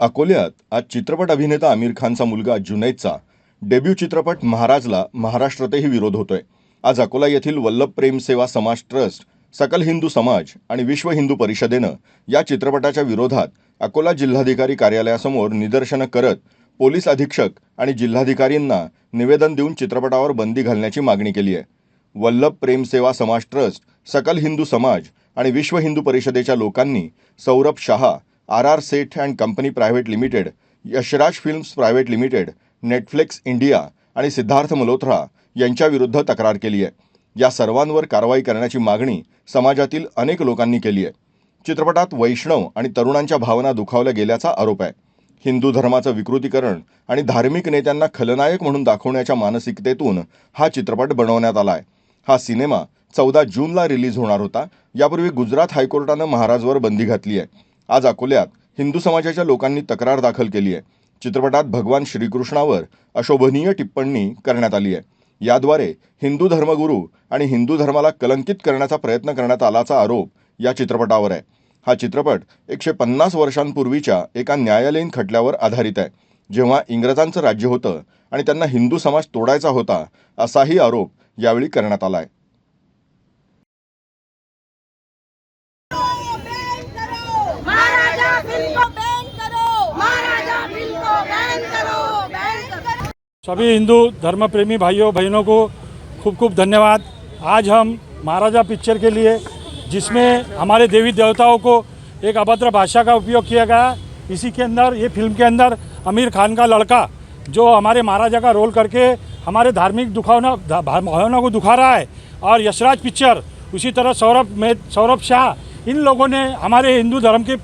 अकोल्यात आज चित्रपट अभिनेता आमिर खानचा मुलगा जुनैदचा डेब्यू चित्रपट महाराजला महाराष्ट्रातही विरोध होतोय. आज अकोला येथील वल्लभ प्रेम सेवा समाज ट्रस्ट सकल हिंदू समाज आणि विश्व हिंदू परिषदेनं या चित्रपटाच्या विरोधात अकोला जिल्हाधिकारी कार्यालयासमोर निदर्शनं करत पोलीस अधीक्षक आणि जिल्हाधिकारींना निवेदन देऊन चित्रपटावर बंदी घालण्याची मागणी केली आहे. वल्लभ प्रेम सेवा समाज ट्रस्ट सकल हिंदू समाज आणि विश्व हिंदू परिषदेच्या लोकांनी Saurabh Shah R R Seth and company private limited Yash Raj films private limited Netflix India आणि सिद्धार्थ मल्होत्रा यांच्याविरुद्ध तक्रार केली आहे. या सर्वांवर कारवाई करण्याची मागणी समाजातील अनेक लोकांनी केली आहे. चित्रपटात वैष्णव आणि तरुणांच्या भावना दुखावल्या गेल्याचा आरोप आहे. हिंदू धर्माचं विकृतीकरण आणि धार्मिक नेत्यांना खलनायक म्हणून दाखवण्याच्या मानसिकतेतून हा चित्रपट बनवण्यात आला आहे. हा सिनेमा चौदा जूनला रिलीज होणार होता. यापूर्वी गुजरात हायकोर्टानं महाराजवर बंदी घातली आहे. आज अकोल्यात हिंदू समाजाच्या लोकांनी तक्रार दाखल केली आहे. चित्रपटात भगवान श्रीकृष्णावर अशोभनीय टिप्पणी करण्यात आली आहे. याद्वारे हिंदू धर्मगुरू आणि हिंदू धर्माला कलंकित करण्याचा प्रयत्न करण्यात आल्याचा आरोप या चित्रपटावर आहे. हा चित्रपट एकशे पन्नास वर्षांपूर्वीच्या एका न्यायालयीन खटल्यावर आधारित आहे. जेव्हा इंग्रजांचं राज्य होतं आणि त्यांना हिंदू समाज तोडायचा होता असाही आरोप यावेळी करण्यात आला आहे. सभी हिंदू धर्म प्रेमी भाइयों, बहनों को खूब खूब धन्यवाद। आज हम महाराजा पिक्चर के लिए, जिसमें हमारे देवी देवताओं को एक अभद्र भाषा का उपयोग किया गया, इसी के अंदर, ये फ़िल्म के अंदर आमिर खान का लड़का, जो हमारे महाराजा का रोल करके हमारे धार्मिक दुखावना भावना को दुखा रहा है। और यशराज पिक्चर, उसी तरह सौरभ में, सौरभ शाह इन लोगों ने हमारे हिंदू धर्म के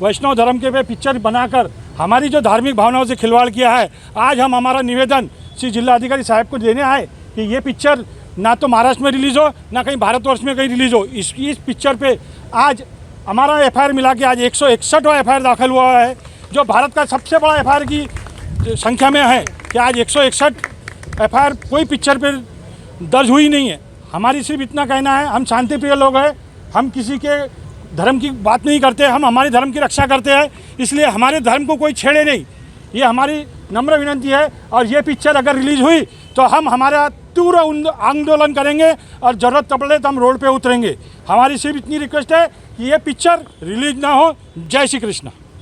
वैष्णव धर्म के पे पिक्चर बनाकर हमारी जो धार्मिक भावनाओं से खिलवाड़ किया है, आज हम हमारा निवेदन श्री जिलाधिकारी साहब को देने आए कि ये पिक्चर ना तो महाराष्ट्र में रिलीज़ हो, ना कहीं भारतवर्ष में कहीं रिलीज़ हो। इस इस पिक्चर पे आज हमारा एफआईआर मिला के आज एक सौ एफ़ दाखिल हुआ है, जो भारत का सबसे बड़ा एफआईआर की संख्या में है कि आज एक सौ कोई पिक्चर पर दर्ज हुई नहीं है। हमारी सिर्फ़ इतना कहना है, हम शांति प्रिय लोग हैं, हम किसी के धर्म की बात नहीं करते, हम हमारे धर्म की रक्षा करते हैं, इसलिए हमारे धर्म को कोई छेड़े नहीं। ये हमारी नम्र विनंती है, और ये पिक्चर अगर रिलीज़ हुई तो हम हमारा तीव्र आंदोलन करेंगे, और ज़रूरत पड़े तो हम रोड पे उतरेंगे। हमारी सिर्फ़ इतनी रिक्वेस्ट है कि ये पिक्चर रिलीज़ ना हो। जय श्री कृष्ण।